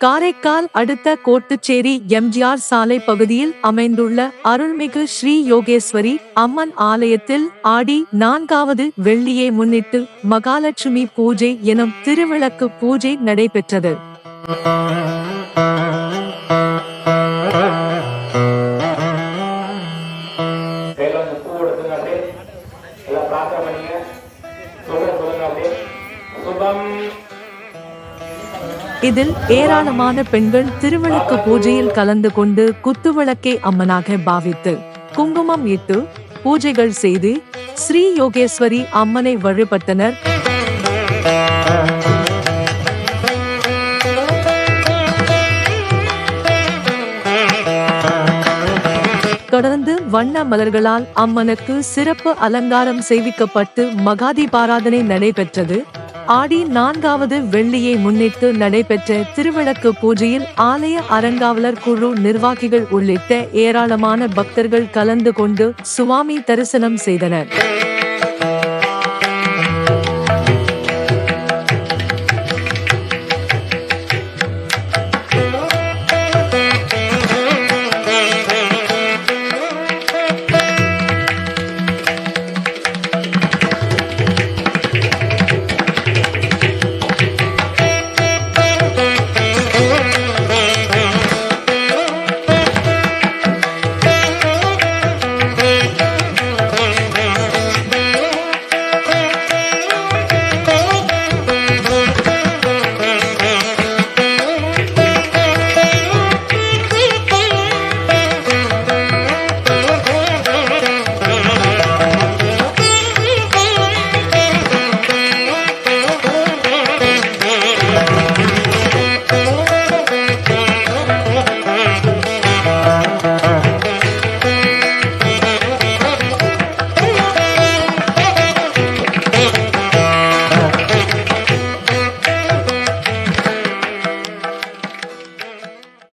காரைக்கால் அடுத்த கோட்டுச்சேரி எம்ஜிஆர் சாலை பகுதியில் அமைந்துள்ள அருள்மிகு ஸ்ரீ யோகேஸ்வரி அம்மன் ஆலயத்தில் ஆடி நான்காவது வெள்ளியை முன்னிட்டு மகாலட்சுமி பூஜை எனும் திருவிளக்கு பூஜை நடைபெற்றது. கையில் இதில் ஏராளமான பெண்கள் திருவிளக்கு பூஜையில் கலந்து கொண்டு குத்துவிளக்கை அம்மனாக பாவித்து குங்குமம் இட்டு பூஜைகள் செய்து ஸ்ரீ யோகேஸ்வரி அம்மனை வழிபட்டனர். தொடர்ந்து வண்ண மலர்களால் அம்மனுக்கு சிறப்பு அலங்காரம் செய்விக்கப்பட்டு மகாதி பாராதனை நடைபெற்றது. ஆடி நான்காவது வெள்ளியை முன்னிட்டு நடைபெற்ற திருவிளக்கு பூஜையில் ஆலய அறங்காவலர் குழு நிர்வாகிகள் உள்ளிட்ட ஏராளமான பக்தர்கள் கலந்து கொண்டு சுவாமி தரிசனம் செய்தனர்.